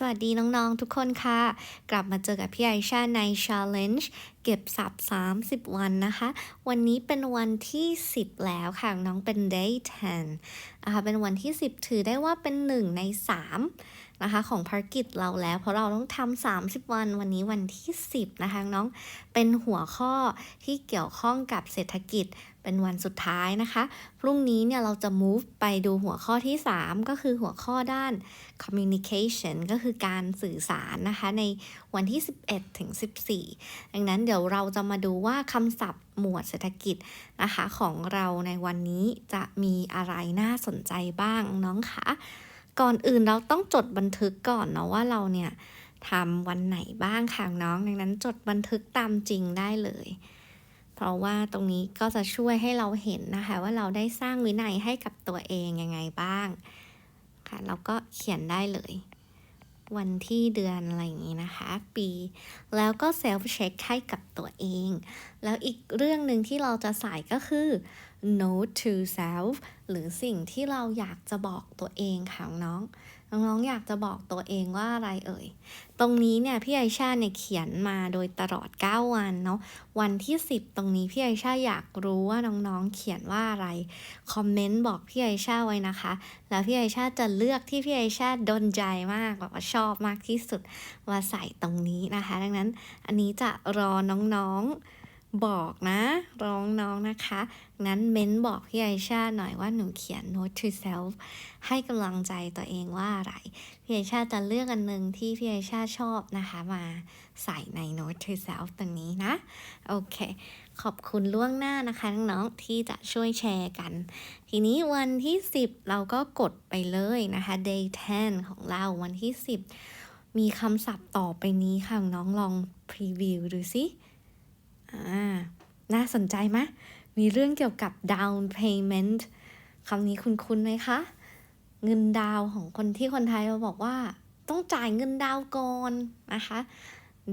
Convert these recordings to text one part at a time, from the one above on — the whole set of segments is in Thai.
สวัสดีน้องๆ ทุกคนค่ะ กลับมาเจอกับพี่ไอชาใน Challenge เก็บสับ 30 วันนะคะ วันนี้เป็นวันที่ 10 แล้วค่ะ น้องเป็น day 10นะคะเป็นวันที่ 10 ถือได้ว่าเป็น 1 ใน 3 นะคะ ของภารกิจเราแล้ว เพราะเราต้องทำ30 วัน วันนี้วันที่ 10 นะคะ น้องเป็นหัวข้อที่เกี่ยวข้องกับเศรษฐกิจ เป็นวันสุดท้ายนะคะ พรุ่งนี้เนี่ยเราจะ move ไปดูหัวข้อที่ 3 ก็คือหัวข้อด้าน communication ก็คือการสื่อสารนะคะ ในวันที่ 11 ถึง 14 ดังนั้นเดี๋ยวเราจะมาดูว่าคำศัพท์หมวดเศรษฐกิจนะคะ ของเราในวันนี้จะมีอะไรน่าสนใจบ้างน้องคะก่อนอื่นเราต้องจดบันทึกก่อนเนาะว่าเราเนี่ยทำวันไหนบ้างค่ะน้อง ดังนั้นจดบันทึกตามจริงได้เลย เพราะว่าตรงนี้ก็จะช่วยให้เราเห็นนะคะ ว่าเราได้สร้างวินัยให้กับตัวเองยังไงบ้างค่ะเราก็เขียนได้เลย วันที่เดือนอะไรอย่างนี้นะคะ ปี แล้วก็เซลฟ์เช็คให้กับตัวเอง แล้วอีกเรื่องหนึ่งที่เราจะใส่ก็คือ note to self หรือสิ่งที่เราอยากจะบอกตัวเองค่ะน้อง น้องๆอยากจะบอกตัวเองว่าอะไรเอ่ย ตรงนี้เนี่ยพี่ไอชาเนี่ยเขียนมาโดยตลอด 9 วันเนาะ วันที่ 10 ตรงนี้พี่ไอชาอยากรู้ว่าน้องๆเขียนว่าอะไร คอมเมนต์บอกพี่ไอชาไว้นะคะ แล้วพี่ไอชาจะเลือกที่พี่ไอชาดนใจมากแบบว่าชอบมากที่สุดมาใส่ตรงนี้นะคะ ดังนั้นอันนี้จะรอน้องๆ บอกนะร้องน้องนะคะงั้นเม้นบอกพี่ไอชาหน่อยว่าหนูเขียน note to self ให้กำลังใจตัวเองว่าอะไร พี่ไอชาจะเลือกอันหนึ่งที่พี่ไอชาชอบนะคะ มาใส่ใน note to self ตรงนี้นะ โอเค ขอบคุณล่วงหน้านะคะน้องๆที่จะช่วยแชร์กัน ทีนี้วันที่ 10 เราก็กดไปเลยนะคะ day 10 ของเราวันที่ 10 มีคำศัพท์ต่อไปนี้ค่ะน้องลองพรีวิวดูสิ น่าสนใจไหมมีเรื่องเกี่ยวกับ down payment คำนี้คุ้นๆไหมคะ เงินดาวของคนที่คนไทยเราบอกว่า ต้องจ่ายเงินดาวก่อนนะคะ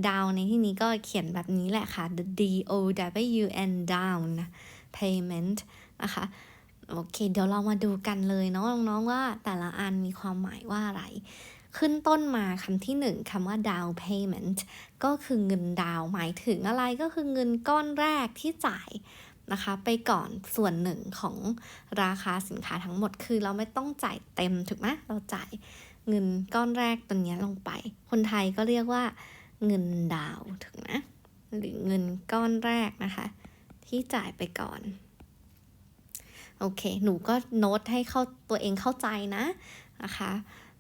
ดาวในที่นี้ก็เขียนแบบนี้แหละค่ะ the D O W N down payment นะคะ โอเค เดี๋ยวเรามาดูกันเลยเนาะน้องๆว่าแต่ละอันมีความหมายว่าอะไร ขึ้นต้นมาคำที่หนึ่งคำว่า down payment ก็คือเงินดาวหมายถึงอะไรก็คือเงินก้อนแรกที่จ่ายนะคะไปก่อนส่วนหนึ่งของราคาสินค้าทั้งหมดคือเราไม่ต้องจ่ายเต็มถูกไหมเราจ่ายเงินก้อนแรกตัวนี้ลงไป คนไทยก็เรียกว่าเงินดาวถึงนะหรือเงินก้อนแรกนะคะ ที่จ่ายไปก่อน โอเค หนูก็โน้ตให้เข้าตัวเองเข้าใจนะนะคะ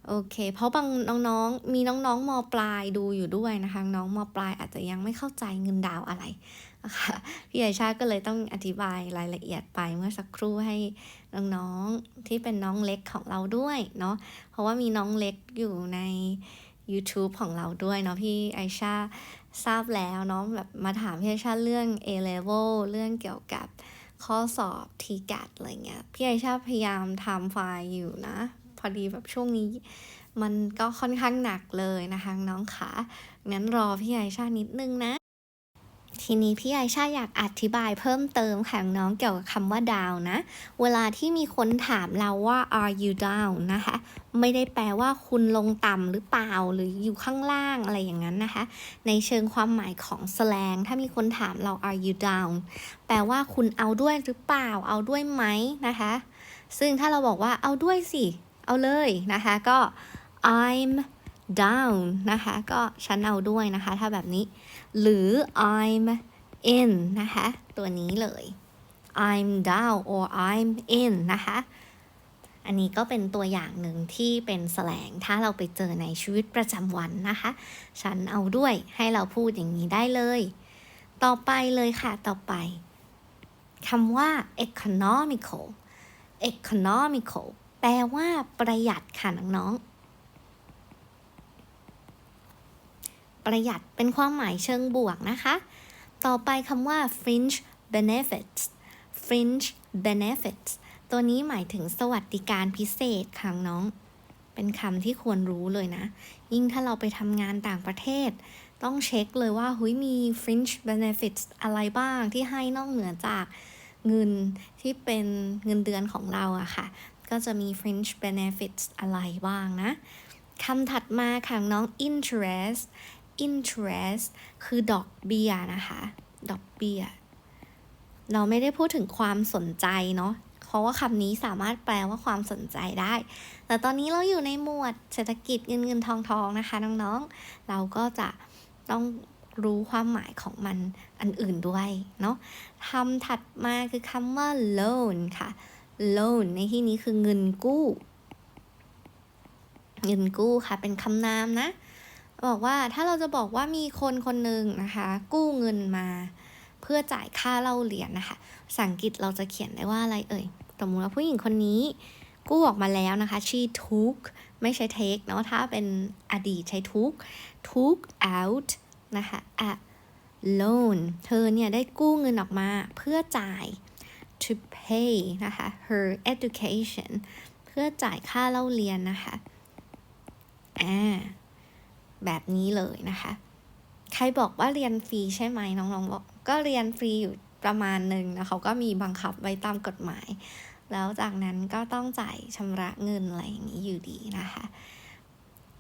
โอเค เพราะบางน้องๆ มีน้องๆมปลายดูอยู่ด้วยนะคะ น้องมปลายอาจจะยังไม่เข้าใจเงินดาวอะไรนะคะพี่ไอชาก็เลยต้องอธิบายรายละเอียดไปเมื่อสักครู่ให้น้องๆที่เป็นน้องเล็กของเราด้วยเนาะเพราะว่ามีน้องเล็กอยู่ใน YouTube ของเราด้วยเนาะพี่ไอชาทราบแล้วเนาะแบบมาถามพี่ไอชาเรื่อง A level เรื่องเกี่ยวกับข้อสอบ t g a t อะไรเงี้ยพี่ไอชาพยายามทำไฟล์อยู่นะ อดีแบบช่วงนี้ มันก็ค่อนข้างหนักเลยนะคะน้องขางั้นรอพี่ไอชานิดนึงนะ ทีนี้พี่ไอชาอยากอธิบายเพิ่มเติมค่ะน้องเกี่ยวกับคำว่า down นะ เวลาที่มีคนถามเราว่า are you down นะคะ ไม่ได้แปลว่าคุณลงต่ำหรือเปล่าหรืออยู่ข้างล่างอะไรอย่างนั้นนะคะ ในเชิงความหมายของแสลง ถ้ามีคนถามเรา are you down แปลว่าคุณเอาด้วยหรือเปล่า เอาด้วยไหมนะคะซึ่งถ้าเราบอกว่าเอาด้วยสิ เอาเลยนะคะก็ I'm down นะคะก็ฉันเอาด้วยนะคะ ถ้าแบบนี้ หรือ I'm in นะคะตัวนี้เลย I'm down or I'm in นะคะอันนี้ก็เป็นตัวอย่างหนึ่งที่เป็นแสลงถ้าเราไปเจอในชีวิตประจำวันนะคะ ฉันเอาด้วยให้เราพูดอย่างนี้ได้เลย ต่อไปเลยค่ะ ต่อไปคำว่า economical economical แปลว่าประหยัดค่ะน้องๆ ประหยัดเป็นความหมายเชิงบวกนะคะ ต่อไปคำว่า fringe benefits fringe benefits ตัวนี้หมายถึงสวัสดิการพิเศษค่ะน้อง เป็นคำที่ควรรู้เลยนะ ยิ่งถ้าเราไปทำงานต่างประเทศ ต้องเช็คเลยว่าหุยมี fringe benefits อะไรบ้างที่ให้นอกเหนือจากเงินที่เป็นเงินเดือนของเราอะค่ะ ก็จะมี fringe benefits อะไรบ้างนะคำถัดมาค่ะน้อง interest interest คือดอกเบี้ยนะคะ ดอกเบี้ย เราไม่ได้พูดถึงความสนใจเนาะเพราะว่าคำนี้สามารถแปลว่าความสนใจได้ แต่ตอนนี้เราอยู่ในหมวดเศรษฐกิจเงินเงินทองทองนะคะน้องๆ เราก็จะต้องรู้ความหมายของมันอันอื่นด้วยเนาะคำถัดมาคือคำว่า loan ค่ะ loan ในที่นี้คือเงินกู้ เงินกู้ค่ะ เป็นคำนามนะ บอกว่าถ้าเราจะบอกว่ามีคนคนหนึ่งนะคะ กู้เงินมา เพื่อจ่ายค่าเล่าเรียนนะคะภาษาอังกฤษเราจะเขียนได้ว่าอะไรเอ่ย สมมติว่าผู้หญิงคนนี้ กู้ออกมาแล้วนะคะ she took ไม่ใช่ take เนาะถ้าเป็นอดีตใช้ took took out นะคะ a loan เธอเนี่ยได้กู้เงินออกมาเพื่อจ่าย to pay นะคะ her education เพื่อจ่ายค่าเล่าเรียนนะคะอ่าแบบนี้เลยนะคะ ใครบอกว่าเรียนฟรีใช่ไหมน้องๆบอกก็เรียนฟรีอยู่ประมาณหนึ่งนะเขาก็มีบังคับไว้ตามกฎหมาย แล้วจากนั้นก็ต้องจ่ายชำระเงินอะไรอย่างนี้อยู่ดีนะคะ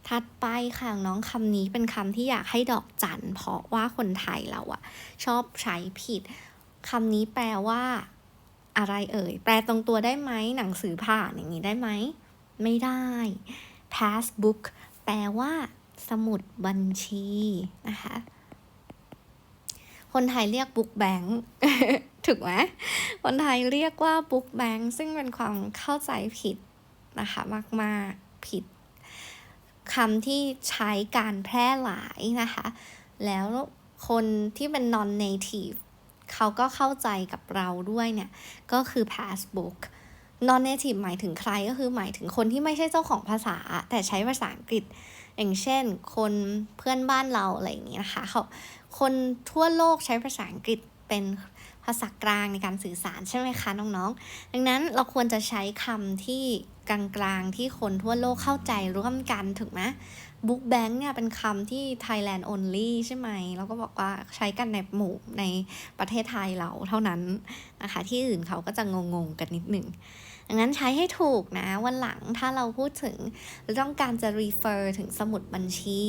ถัดไปค่ะน้องคำนี้เป็นคำที่อยากให้ดอกจัน เพราะว่าคนไทยเราอะชอบใช้ผิดคำนี้แปลว่า อะไรเอ่ย แปลตรงตัวได้ไหม หนังสือผ่านอย่างนี้ได้ไหม ไม่ได้ passbook แปลว่า สมุดบัญชีนะคะ คนไทยเรียกบุ๊กแบงค์ถูกไหมคนไทยเรียกว่าบุ๊กแบงค์ซึ่งเป็นความเข้าใจผิดนะคะ มาก ๆ ผิดคำที่ใช้การแพร่หลายนะคะ แล้วคนที่เป็น non native เขาก็เข้าใจกับเราด้วยเนี่ย ก็คือ passbook non native หมายถึงใครก็คือหมายถึงคนที่ไม่ใช่เจ้าของภาษา แต่ใช้ภาษาอังกฤษ อย่างเช่น คนเพื่อนบ้านเราอะไรอย่างนี้นะคะเขาคนทั่วโลกใช้ภาษาอังกฤษเป็นภาษากลางในการสื่อสารใช่ไหมคะน้องๆ ดังนั้นเราควรจะใช้คำที่กลางๆที่คนทั่วโลกเข้าใจร่วมกันถูกไหม book bank เนี่ยเป็นคำที่ Thailand only ใช่ไหมเราก็บอกว่าใช้กันในหมู่ในประเทศไทยเราเท่านั้นนะคะ ที่อื่นเขาก็จะงงๆกันนิดหนึ่งดังนั้นใช้ให้ถูกนะ วันหลังถ้าเราพูดถึงหรือต้องการจะ refer ถึงสมุดบัญชี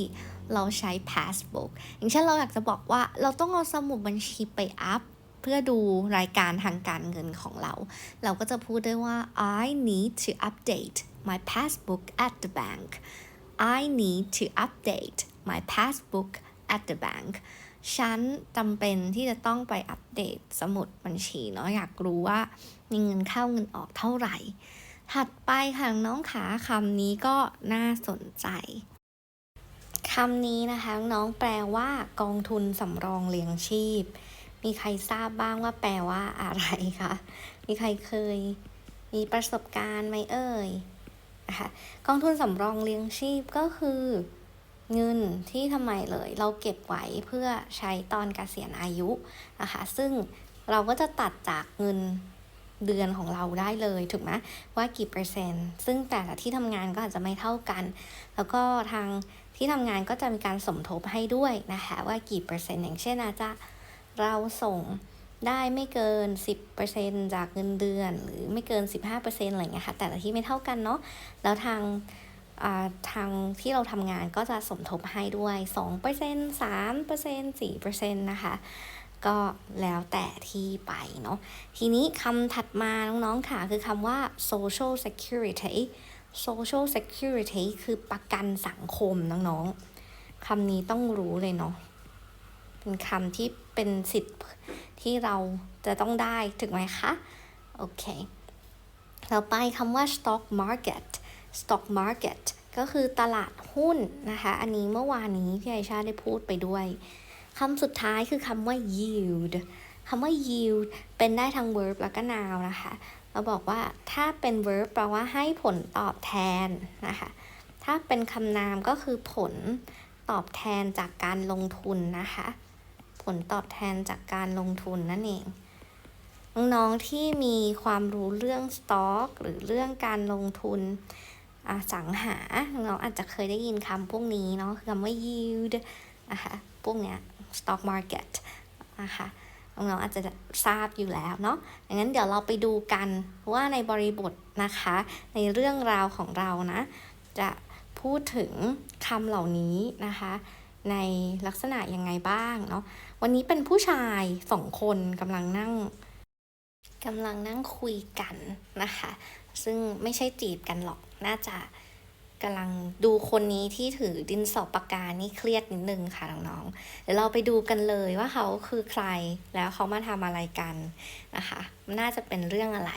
เราใช้ passbook อย่างเช่นเราอยากจะบอกว่าเราต้องเอาสมุดบัญชีไปอัพเพื่อดูรายการทางการเงินของเรา เราก็จะพูดได้ว่า I need to update my passbook at the bank I need to update my passbook at the bank ฉันจำเป็นที่จะต้องไปอัปเดตสมุดบัญชีเนาะอยากรู้ว่ามีเงินเข้าเงินออกเท่าไหร่ ถัดไปค่ะน้องขาคำนี้ก็น่าสนใจคำนี้นะคะน้องแปลว่ากองทุนสำรองเลี้ยงชีพ มีใครทราบบ้างว่าแปลว่าอะไรคะ มีใครเคย มีประสบการณ์ไหมเอ่ย นะคะกองทุนสำรองเลี้ยงชีพก็คือเงินที่ทำไมเลยเราเก็บไว้เพื่อใช้ตอนเกษียณอายุนะคะซึ่งเราก็จะตัดจากเงินเดือนของเราได้เลยถูกไหมว่ากี่เปอร์เซ็นต์ ซึ่งแต่ละที่ทำงานก็อาจจะไม่เท่ากัน แล้วก็ทางที่ทำงานก็จะมีการสมทบให้ด้วยนะคะว่ากี่เปอร์เซ็นต์อย่างเช่นอาจจะเราส่ง ได้ไม่เกิน 10%จากเงินเดือน หรือไม่เกิน 15%อะไรเงี้ยค่ะ แต่ละที่ไม่เท่ากันเนาะแล้วทางทางที่เราทำงานก็จะสมทบให้ด้วย 2% 3% 4%นะคะ ก็แล้วแต่ที่ไปเนาะ ทีนี้คำถัดมาน้องๆค่ะ คือคำว่า social security social security คือประกันสังคมน้องๆคำนี้ต้องรู้เลยเนาะ เป็นคำที่เป็นสิทธิ ที่เราจะต้องได้ถึงไหมคะ โอเคต่อไปคำว่า stock market stock market ก็คือตลาดหุ้นนะคะ อันนี้เมื่อวานนี้พี่ไอชาได้พูดไปด้วยคำสุดท้ายคือคำว่า yield คำว่า yield เป็นได้ทั้ง verb แล้วก็ noun นะคะ เราบอกว่าถ้าเป็น verb แปลว่าให้ผลตอบแทนนะคะ ถ้าเป็นคำนามก็คือผลตอบแทนจากการลงทุนนะคะ ผลตอบแทนจากการลงทุนนั่นเองน้องๆที่มีความรู้เรื่องสต็อกหรือเรื่องการลงทุนอสังหาน้องอาจจะเคยได้ยินคำพวกนี้เนาะคำว่า yield นะคะพวกเนี้ย stock market นะคะน้องๆอาจจะทราบอยู่แล้วเนาะดังนั้นเดี๋ยวเราไปดูกันว่าในบริบทนะคะ ในเรื่องราวของเรานะ จะพพูดถึงคำเหล่านี้นะคะ ในลักษณะยังไงบ้างเนาะ วันนี้เป็นผู้ชายสองคนกำลังนั่งกำลังนั่งคุยกันนะคะ ซึ่งไม่ใช่จีบกันหรอก น่าจะกำลังดูคนนี้ที่ถือดินสอปากกานี่เครียดนิดนึงค่ะน้องๆ เดี๋ยวเราไปดูกันเลยว่าเขาคือใครแล้วเขามาทำอะไรกันนะคะ น่าจะเป็นเรื่องอะไร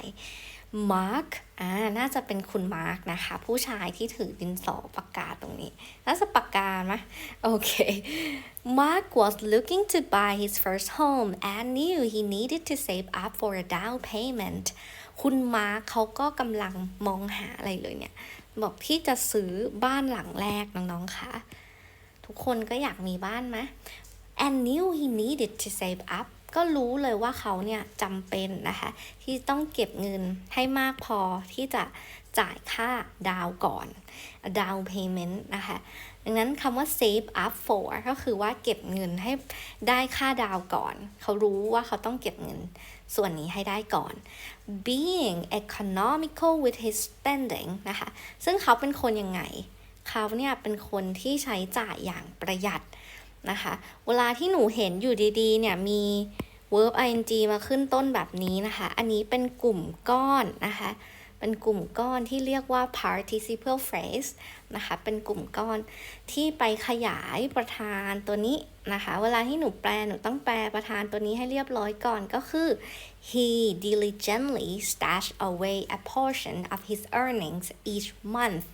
มาร์คอ่า น่าจะเป็นคุณมาร์คนะคะ ผู้ชายที่ถือดินสอปากกาตรงนี้ น่าจะปากกาไหมโอเค Mark was looking to buy his first home and knew he needed to save up for a down payment คุณมาร์คเขาก็กำลังมองหาอะไรเลยเนี่ย บอกที่จะซื้อบ้านหลังแรกน้องๆคะทุกคนก็อยากมีบ้านไหม and knew he needed to save up ก็รู้เลยว่าเขาเนี่ยจำเป็นนะคะ ที่ต้องเก็บเงินให้มากพอที่จะจ่ายค่าดาวก่อน down payment นะคะ ดังนั้นคำว่า save up for ก็คือว่าเก็บเงินให้ได้ค่าดาวก่อน เขารู้ว่าเขาต้องเก็บเงินส่วนนี้ให้ได้ก่อน being economical with his spending นะคะ ซึ่งเขาเป็นคนยังไง เขาเนี่ยเป็นคนที่ใช้จ่ายอย่างประหยัด นะคะ เวลาที่หนูเห็นอยู่ดีๆ เนี่ยมี verb ing มาขึ้นต้นแบบนี้นะคะ อันนี้เป็นกลุ่มก้อนนะคะ เป็นกลุ่มก้อนที่เรียกว่า participle phrase นะคะ เป็นกลุ่มก้อนที่ไปขยายประธานตัวนี้นะคะ เวลาที่หนูแปลหนูต้องแปลประธานตัวนี้ให้เรียบร้อยก่อนก็คือ he diligently stashed away a portion of his earnings each month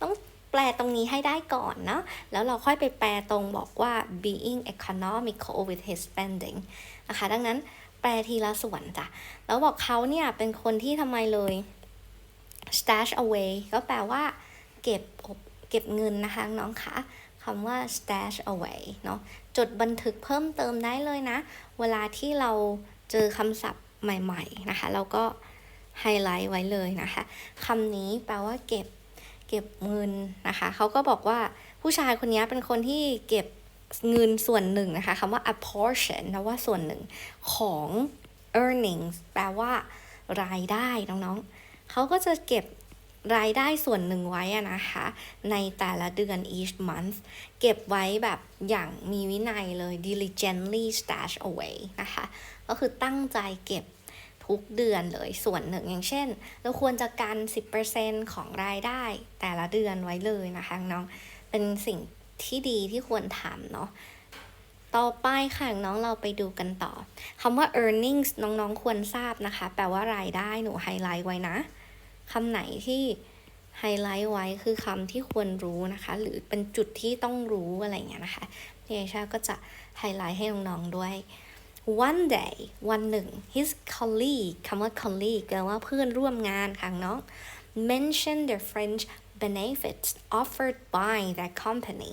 ต้อง ลตรงนี้ให้ได้ก่อนเนาะแล้วเราค่อยไปแปลตรงบอกว่า being economical with his spending นะคะดังนั้นแปลทีละส่วนจ้ะแล้วบอกเขาเนี่ยเป็นคนที่ทำไมเลย stash away ก็แปลว่าเก็บเก็บเงินนะคะน้องคะคำว่า stash away เนาะจดบันทึกเพิ่มเติมได้เลยนะ เวลาที่เราเจอคำศัพท์ใหม่ ๆ นะคะ เราก็ไฮไลท์ไว้เลยนะคะคำนี้แปลว่าเก็บ เก็บเงินนะคะเขาก็บอกว่าผู้ชายคนนี้เป็นคนที่เก็บเงินส่วนหนึ่งนะคะคำว่า a portion นะว่าส่วนหนึ่งของ earnings แปลว่ารายได้น้องๆเขาก็จะเก็บรายได้ส่วนหนึ่งไว้นะคะ ในแต่ละเดือน each month เก็บไว้แบบอย่างมีวินัยเลย diligently stash away นะคะ ก็คือตั้งใจเก็บ ทุกเดือนเลยส่วนหนึ่งอย่างเช่น เราควรจะกัน 10%ของรายได้แต่ละเดือนไว้เลยนะคะน้องเป็นสิ่งที่ดีที่ควรทำเนาะต่อไปค่ะน้องเราไปดูกันต่อคำว่า earnings น้องๆควรทราบนะคะ แปลว่ารายได้หนูไฮไลท์ไว้นะคำไหนที่ไฮไลท์ไว้คือคำที่ควรรู้นะคะ หรือเป็นจุดที่ต้องรู้อะไรเงี้ยนะคะพี่เอชาก็จะไฮไลท์ให้น้องๆด้วย one day วันหนึ่ง his colleague คำว่า colleague แปลว่าเพื่อนร่วมงานค่ะน้อง mention the French benefits offered by that company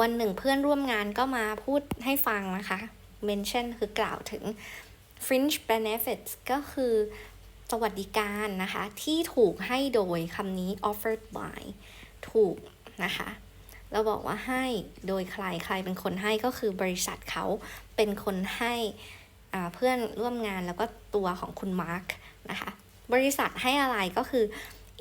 วันหนึ่งเพื่อนร่วมงานก็มาพูดให้ฟังนะคะ mention คือกล่าวถึง fringe benefits ก็คือสวัสดิการนะคะ ที่ถูกให้โดยคำนี้ offered by ถูกนะคะ เราบอกว่าให้โดยใครใครเป็นคนให้ก็คือบริษัทเขา เป็นคนให้เพื่อนร่วมงานแล้วก็ตัวของคุณมาร์คนะคะ บริษัทให้อะไรก็คือ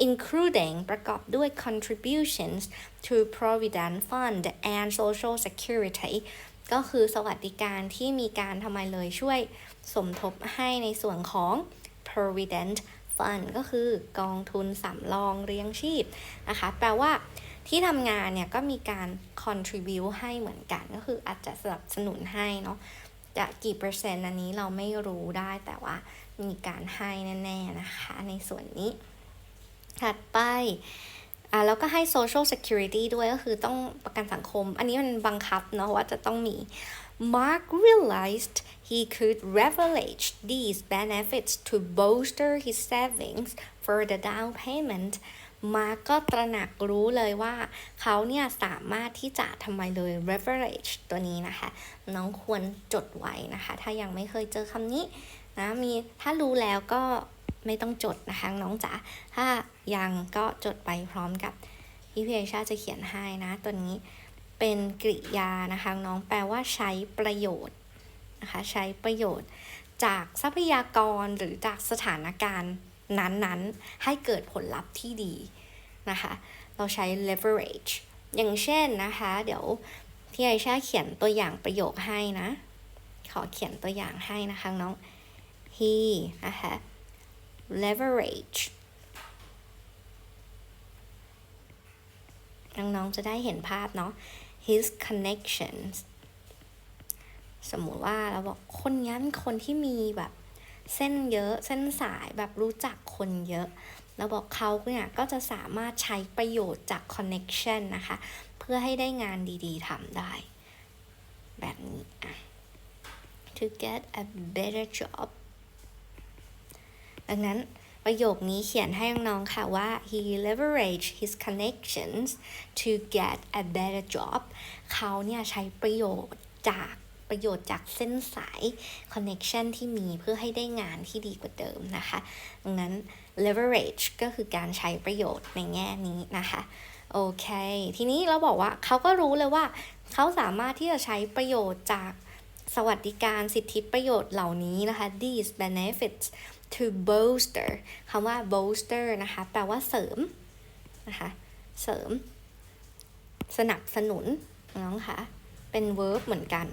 including ประกอบด้วย contributions to provident fund and social security ก็คือสวัสดิการที่มีการทำไมเลยช่วยสมทบให้ในส่วนของ provident fund ก็คือกองทุนสำรองเลี้ยงชีพนะคะ แปลว่า ที่ทำงานเนี่ยก็มีการ contribute ให้เหมือนกันก็คืออาจจะสนับสนุนให้เนาะจะกี่เปอร์เซ็นต์อันนี้เราไม่รู้ได้แต่ว่ามีการให้แน่ๆนะคะ ในส่วนนี้ ถัดไปอ่าแล้วก็ให้ social security ด้วยก็คือต้องประกันสังคม อันนี้มันบังคับเนาะว่าจะต้องมี Mark realized he could leverage these benefits to bolster his savings for the down payment มาก็ตระหนักรู้เลยว่าเขาเนี่ยสามารถที่จะทำไมเลย leverage ตัวนี้นะคะ น้องควรจดไว้นะคะ ถ้ายังไม่เคยเจอคำนี้นะมีถ้ารู้แล้วก็ไม่ต้องจดนะคะน้องจ๋าถ้ายังก็จดไปพร้อมกับพี่พีชาจะเขียนให้นะตัวนี้เป็นกริยานะคะน้องแปลว่าใช้ประโยชน์นะคะใช้ประโยชน์จากทรัพยากรหรือจากสถานการณ์ นั้นๆ ให้เกิดผลลัพธ์ที่ดีนะคะ เราใช้ leverage อย่างเช่นนะคะ เดี๋ยวพี่ไอชาเขียนตัวอย่างประโยคให้นะ ขอเขียนตัวอย่างให้นะคะน้อง he นะคะ leverage น้องๆจะได้เห็นภาพเนาะ his connections สมมุติว่าเราบอกคนนี้นคนที่มีแบบ เส้นเยอะเส้นสายแบบรู้จักคนเยอะเราบอกเขาเนี่ยก็จะสามารถใช้ประโยชน์จาก connection นะคะ เพื่อให้ได้งานดีๆทำได้ แบบนี้อะ to get a better job ดังนั้นประโยคนี้เขียนให้น้องๆค่ะว่า he leveraged his connections to get a better job เขาเนี่ยใช้ประโยชน์จาก ประโยชน์จากเส้นสาย connection ที่มีเพื่อให้ได้งานที่ดีกว่าเดิมนะคะ ดังนั้น leverage ก็คือการใช้ประโยชน์ในแง่นี้นะคะโอเค ทีนี้เราบอกว่าเขาก็รู้เลยว่า เขาสามารถที่จะใช้ประโยชน์จากสวัสดิการสิทธิประโยชน์เหล่านี้นะคะ these benefits to bolster คำว่า bolster นะคะ แปลว่าเสริมนะคะ เสริม สนับสนุนน้องคะ เป็น verb เหมือนกัน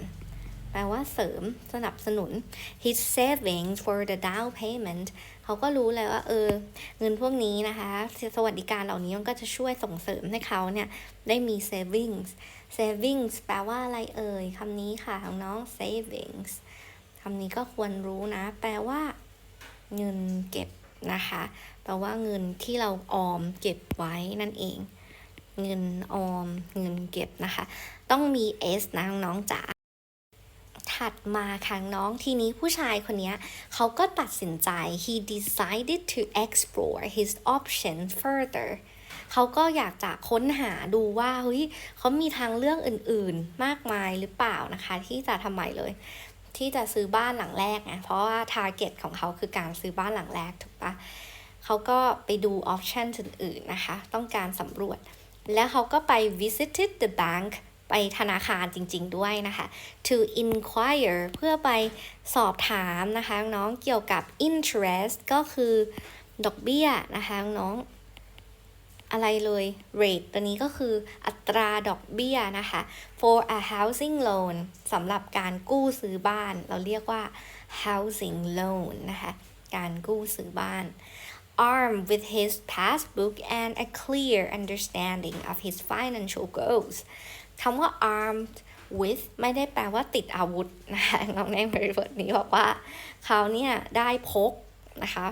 แปลว่าเสริมสนับสนุน his savings for the down payment เขาก็รู้เลยว่า เออ เงินพวกนี้นะคะ สวัสดิการเหล่านี้มันก็จะช่วยส่งเสริมให้เขาเนี่ย ได้มี savings savings แปลว่าอะไรเอ่ยคำนี้ค่ะของน้อง savings คำนี้ก็ควรรู้นะ แปลว่า เงินเก็บนะคะ แปลว่าเงินที่เราออมเก็บไว้นั่นเอง เงินออม เงินเก็บนะคะ ต้องมี s นะน้องจ๋า ถัดมาค่ะน้องทีนี้ผู้ชายคนนี้เขาก็ตัดสินใจ he decided to explore his options further เขาก็อยากจะค้นหาดูว่าเฮ้ยเขามีทางเลือกอื่นๆ มากมายหรือเปล่านะคะ ที่จะทำไมเลย ที่จะซื้อบ้านหลังแรกไงเพราะว่า target ของเขาคือการซื้อบ้านหลังแรกถูกปะเขาก็ไปดู option อื่นๆนะคะ ต้องการสำรวจ แล้วเขาก็ไป visited the bank ไปธนาคารจริง ๆ ด้วยนะคะ to inquire เพื่อไปสอบถามนะคะน้องเกี่ยวกับ interest ก็คือดอกเบี้ยนะคะน้องอะไรเลย rate ตัวนี้ก็คืออัตราดอกเบี้ยนะคะ for a housing loan สำหรับการกู้ซื้อบ้าน เราเรียกว่า housing loan นะคะ การกู้ซื้อบ้าน armed with his passbook and a clear understanding of his financial goals คำว่า armed with ไม่ได้แปลว่าติดอาวุธนะคะน้องในบริบทนี้บอกว่าเขาเนี่ยได้พกนะคะ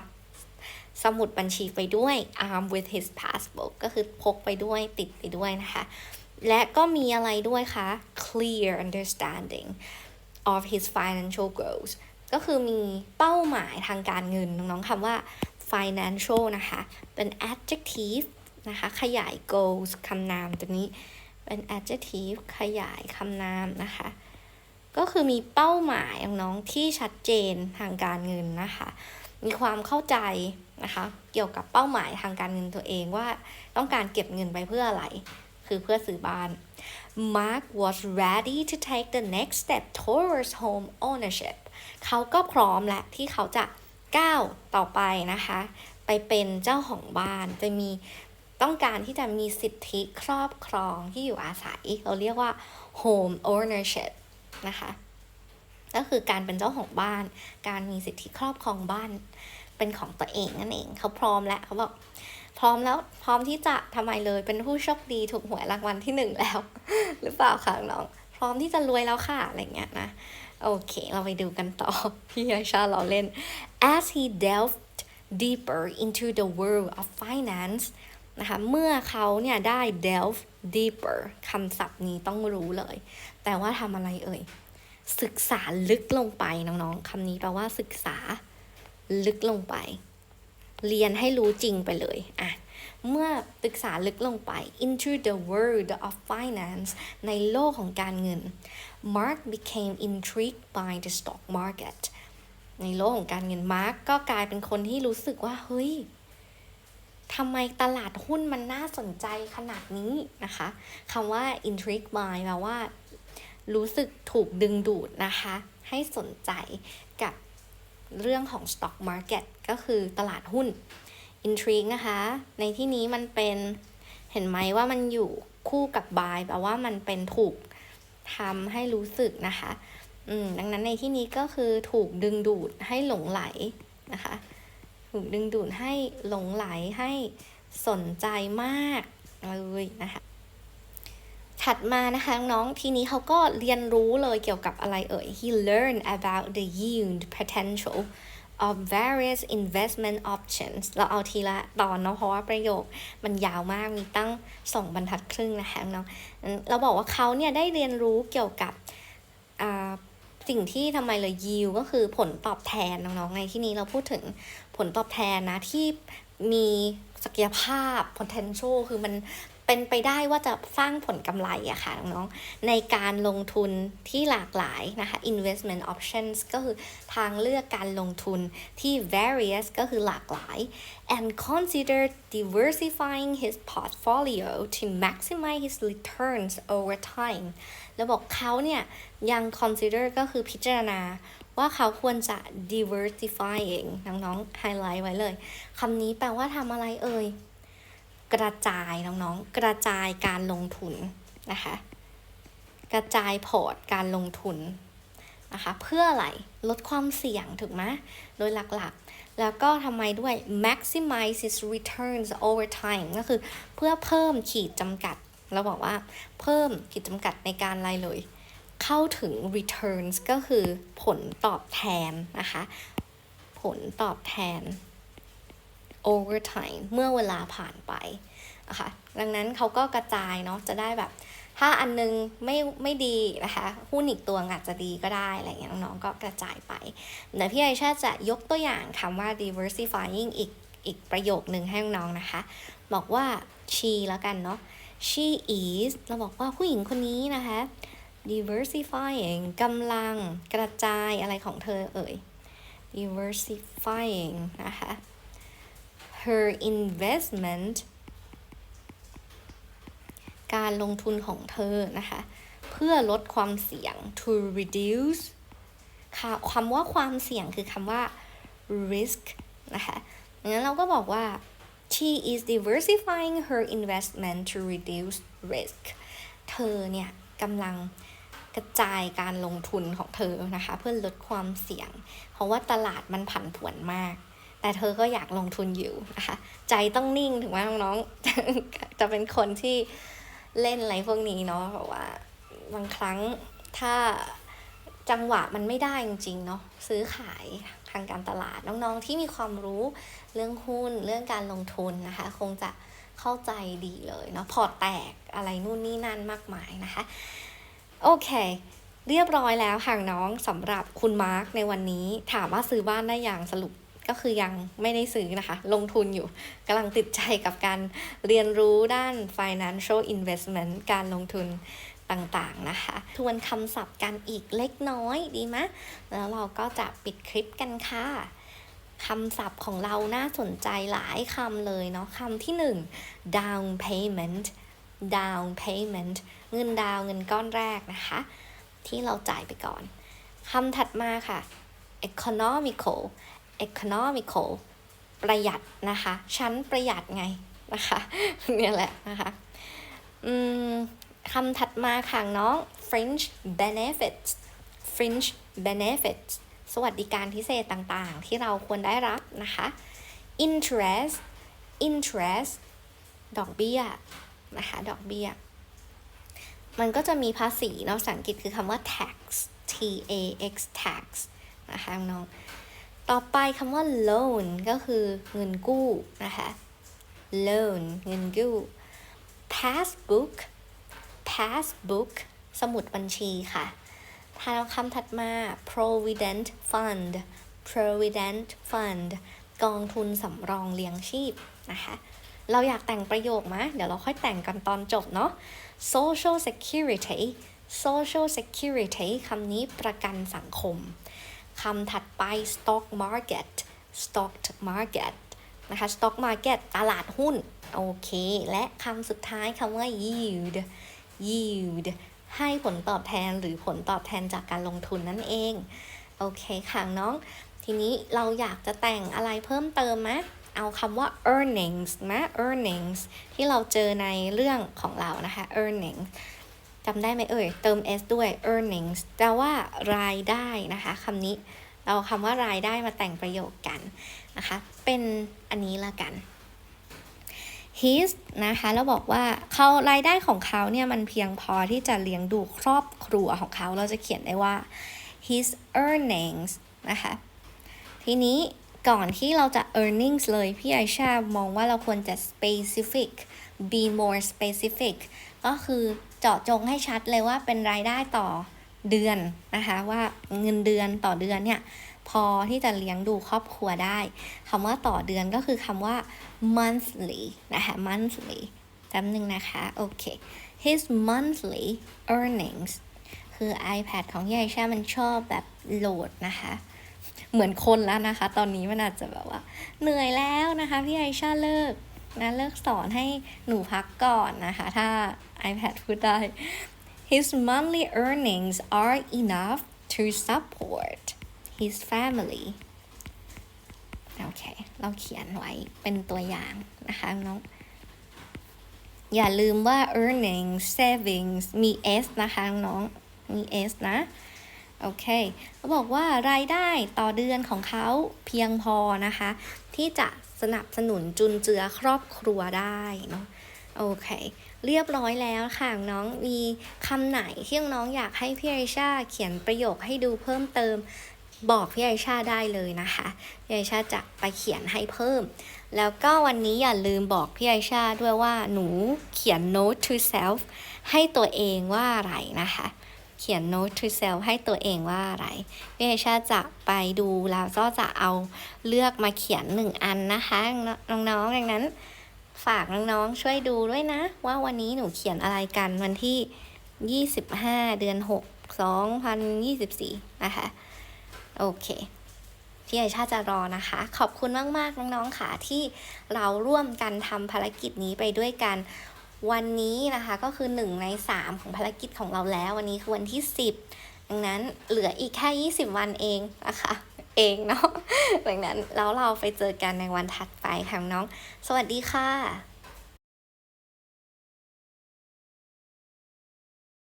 สมุดบัญชีไปด้วย armed with his passbook ก็คือพกไปด้วยติดไปด้วยนะคะ และก็มีอะไรด้วยคะ clear understanding of his financial goals ก็คือมีเป้าหมายทางการเงิน น้องๆคำว่า financial นะคะ เป็น adjective นะคะ ขยาย goals คำนามตัวนี้ เป็น adjective ขยายคำนามนะคะ ก็คือมีเป้าหมายของน้องที่ชัดเจนทางการเงินนะคะ มีความเข้าใจนะคะ เกี่ยวกับเป้าหมายทางการเงินตัวเองว่าต้องการเก็บเงินไปเพื่ออะไร คือเพื่อซื้อบ้าน Mark was ready to take the next step towards home ownership เขาก็พร้อมและที่เขาจะก้าวต่อไปนะคะ ไปเป็นเจ้าของบ้านจะมี ต้องการที่จะมีสิทธิครอบครองที่อยู่อาศัย เราเรียกว่า home ownership นะคะ ก็คือการเป็นเจ้าของบ้าน การมีสิทธิครอบครองบ้านเป็นของตัวเองนั่นเอง เขาพร้อมแล้วเขาบอกพร้อมแล้วพร้อมที่จะทำไมเลยเป็นผู้โชคดีถูกหวยรางวัลที่หนึ่งแล้ว หรือเปล่าคะน้อง พร้อมที่จะรวยแล้วค่ะอะไรเงี้ยนะโอเค เราไปดูกันต่อ พี่ไอชาเราเล่น as he delved deeper into the world of finance นะคะเมื่อเขาเนี่ยได้ delve deeper คำศัพท์นี้ต้องรู้เลย แต่ว่าทำอะไรเอ่ย ศึกษาลึกลงไปน้องๆคำนี้แปลว่าศึกษาลึกลงไป เรียนให้รู้จริงไปเลยอะเมื่อศึกษาลึกลงไป into the world of finance ในโลกของการเงิน Mark became intrigued by the stock market ในโลกของการเงิน Mark ก็กลายเป็นคนที่รู้สึกว่า เฮ้ย ทำไมตลาดหุ้นมันน่าสนใจขนาดนี้นะคะคำว่า intrigue by แปลว่า รู้สึกถูกดึงดูดนะคะ ให้สนใจกับเรื่องของ stock market ก็คือตลาดหุ้น intrigue นะคะ ในที่นี้มันเป็นเห็นไหมว่ามันอยู่คู่กับ by แปลว่ามันเป็นถูกทำให้รู้สึกนะคะ อืม ดังนั้นในที่นี้ก็คือถูกดึงดูดให้หลงไหลนะคะ ถูกดึงดูดให้หลงไหลให้สนใจมากเลยนะคะ ถัดมานะคะน้องๆทีนี้เขาก็เรียนรู้เลยเกี่ยวกับอะไรเอ่ย he learned about the yield potential of various investment options เราเอาทีละตอนเนาะเพราะว่าประโยคมันยาวมากมีตั้งสองบรรทัดครึ่งนะคะน้องเราบอกว่าเขาเนี่ยได้เรียนรู้เกี่ยวกับสิ่งที่ทำไมเลย yield ก็คือผลตอบแทนน้องๆในที่นี้เราพูดถึง ผลตอบแทนนะที่มีศักยภาพ potential คือมันเป็นไปได้ว่าจะสร้างผลกำไรอะค่ะน้องๆ ในการลงทุนที่หลากหลายนะคะ investment options ก็คือทางเลือกการลงทุนที่ various ก็คือหลากหลาย and consider diversifying his portfolio to maximize his returns over time แล้วบอกเขาเนี่ยยัง consider ก็คือพิจารณา ว่าเขาควรจะ diversify เองน้องๆไฮไลท์ไว้เลยคำนี้แปลว่าทำอะไรเอ่ย กระจายน้องๆ กระจายการลงทุนนะคะ กระจายพอร์ตการลงทุนนะคะเพื่ออะไรลดความเสี่ยงถูกไหมโดยหลักๆ แล้วก็ทำไมด้วย maximize its returns over time ก็คือเพื่อเพิ่มขีดจำกัด เราบอกว่าเพิ่มขีดจำกัดในการอะไรเลย เข้าถึง returns ก็คือผลตอบแทนนะคะ ผลตอบแทน over time เมื่อเวลาผ่านไปนะคะดังนั้นเขาก็กระจายเนาะจะได้แบบ ถ้าอันนึงไม่ไม่ดีนะคะหุ้นอีกตัวอาจจะดีก็ได้อะไรอย่างเงี้ยน้องๆก็กระจายไปเดี๋ยวพี่ไอชาจะยกตัวอย่างคำว่า diversifying อีกอีกประโยคหนึ่งให้น้องๆนะคะ บอกว่า she แล้วกันเนาะ she is เราบอกว่าผู้หญิงคนนี้นะคะ diversifying กำลังกระจายอะไรของเธอเอ่ย diversifying นะคะ her investment การลงทุนของเธอนะคะ เพื่อลดความเสี่ยง to reduce ค่ะคำว่าความเสี่ยงคือคำว่า risk นะคะงั้นเราก็บอกว่า she is diversifying her investment to reduce risk เธอเนี่ยกำลัง กระจายการลงทุนของเธอนะคะ เพื่อลดความเสี่ยง เพราะว่าตลาดมันผันผวนมาก แต่เธอก็อยากลงทุนอยู่นะคะ ใจต้องนิ่งถึงว่าน้องๆ จะเป็นคนที่เล่นอะไรพวกนี้เนาะเพราะว่าบางครั้งถ้าจังหวะมันไม่ได้จริงๆเนาะซื้อขายทางการตลาดน้องๆที่มีความรู้เรื่องหุ้นเรื่องการลงทุนนะคะ คงจะเข้าใจดีเลยเนาะพอแตกอะไรนู่นนี่นั่นมากมายนะคะ โอเค เรียบร้อยแล้วค่ะน้องสำหรับคุณมาร์กในวันนี้ ถามว่าซื้อบ้านได้อย่างสรุปก็คือยังไม่ได้ซื้อนะคะ ลงทุนอยู่กำลังติดใจกับการเรียนรู้ด้าน financial investment การลงทุนต่างๆนะคะ ทวนคำศัพท์กันอีกเล็กน้อยดีไหมแล้วเราก็จะปิดคลิปกันค่ะคำศัพท์ของเราน่าสนใจหลายคำเลยเนาะคำที่หนึ่ง down payment down payment เงินดาวเงินก้อนแรกนะคะ ที่เราจ่ายไปก่อนคำถัดมาค่ะ economical economical ประหยัดนะคะ ชั้นประหยัดไงนะคะเนี่ยแหละนะคะอืมคำถัดมาค่ะน้อง fringe benefits fringe benefits สวัสดิการพิเศษต่างๆ ที่เราควรได้รับนะคะ interest interest ดอกเบี้ยนะคะ ดอกเบี้ย มันก็จะมีภาษีเนาะภาษาอังกฤษคือคำว่า tax t a x tax นะคะน้อง ต่อไปคำว่า loan ก็คือเงินกู้นะคะ loan เงินกู้ passbook passbook สมุดบัญชีค่ะทางคำถัดมา provident fund provident fund กองทุนสำรองเลี้ยงชีพนะคะ เราอยากแต่งประโยคไหมเดี๋ยวเราค่อยแต่งกันตอนจบเนาะ social security social security คำนี้ประกันสังคม คำถัดไป stock market stock market นะคะ stock market ตลาดหุ้น โอเค และคำสุดท้ายคำว่า yield yield ให้ผลตอบแทนหรือผลตอบแทนจากการลงทุนนั่นเอง โอเคค่ะน้อง ทีนี้เราอยากจะแต่งอะไรเพิ่มเติมไหม เอาคำว่า earnings นะ earnings ที่เราเจอในเรื่องของเรานะคะ earnings จำได้ไหมเอ่ย เติม s ด้วย earnings แปลว่ารายได้นะคะคำนี้เราคำว่ารายได้มาแต่งประโยคกันนะคะ เป็นอันนี้ละกัน his นะคะแล้วบอกว่าเขารายได้ของเขาเนี่ยมันเพียงพอที่จะเลี้ยงดูครอบครัวของเขาเราจะเขียนได้ว่า his earnings นะคะ ทีนี้ ก่อนที่เราจะ earnings เลยพี่ไอชามองว่าเราควรจะ specific be more specific ก็คือเจาะจงให้ชัดเลยว่าเป็นรายได้ต่อเดือนนะคะ ว่าเงินเดือนต่อเดือนเนี่ยพอที่จะเลี้ยงดูครอบครัวได้คำว่าต่อเดือนก็คือคำว่า monthly นะคะ monthly จำหนึ่งนะคะ โอเค his monthly earnings คือ iPad ของยายชามันชอบแบบโหลดนะคะ เหมือนคนแล้วนะคะ ตอนนี้มันอาจจะแบบว่า เหนื่อยแล้วนะคะพี่ไอชาเลิกนะเลิกสอนให้หนูพักก่อนนะคะ ถ้า iPad พูดได้ His monthly earnings are enough to support his family โอเค เราเขียนไว้เป็นตัวอย่างนะคะน้องอย่าลืมว่า earnings savings มี s นะคะน้องมี s นะ โอเคเขาบอกว่ารายได้ต่อเดือนของเขาเพียงพอนะคะ ที่จะสนับสนุนจุนเจือครอบครัวได้เนาะโอเคเรียบร้อยแล้วค่ะน้องมีคำไหนที่น้องอยากให้พี่ไอชาเขียนประโยคให้ดูเพิ่มเติม บอกพี่ไอชาได้เลยนะคะพี่ไอชาจะไปเขียนให้เพิ่ม แล้วก็วันนี้อย่าลืมบอกพี่ไอชาด้วยว่าหนูเขียน note to self ให้ตัวเองว่าอะไรนะคะ เขียน note to self ให้ตัวเองว่าอะไรพี่ไอชาจะไปดูแล้วก็จะเอาเลือกมาเขียนหนึ่งอันนะคะน้องๆดังนั้น ฝากน้องๆช่วยดูด้วยนะ ว่าวันนี้หนูเขียนอะไรกันวันที่ 25 เดือน 6 2024 นะคะ โอเคพี่ไอชาจะรอนะคะ ขอบคุณมาก ๆ น้อง ๆ ค่ะ ที่เราร่วมกันทำภารกิจนี้ไปด้วยกัน วันนี้นะคะก็คือ 1 ใน 3 ของภารกิจของเราแล้ว วันนี้คือวันที่ 10 ดังนั้นเหลืออีกแค่ 20 วันเองนะคะเองเนาะดังนั้นแล้วเราไปเจอกันในวันถัดไปค่ะน้อง สวัสดีค่ะ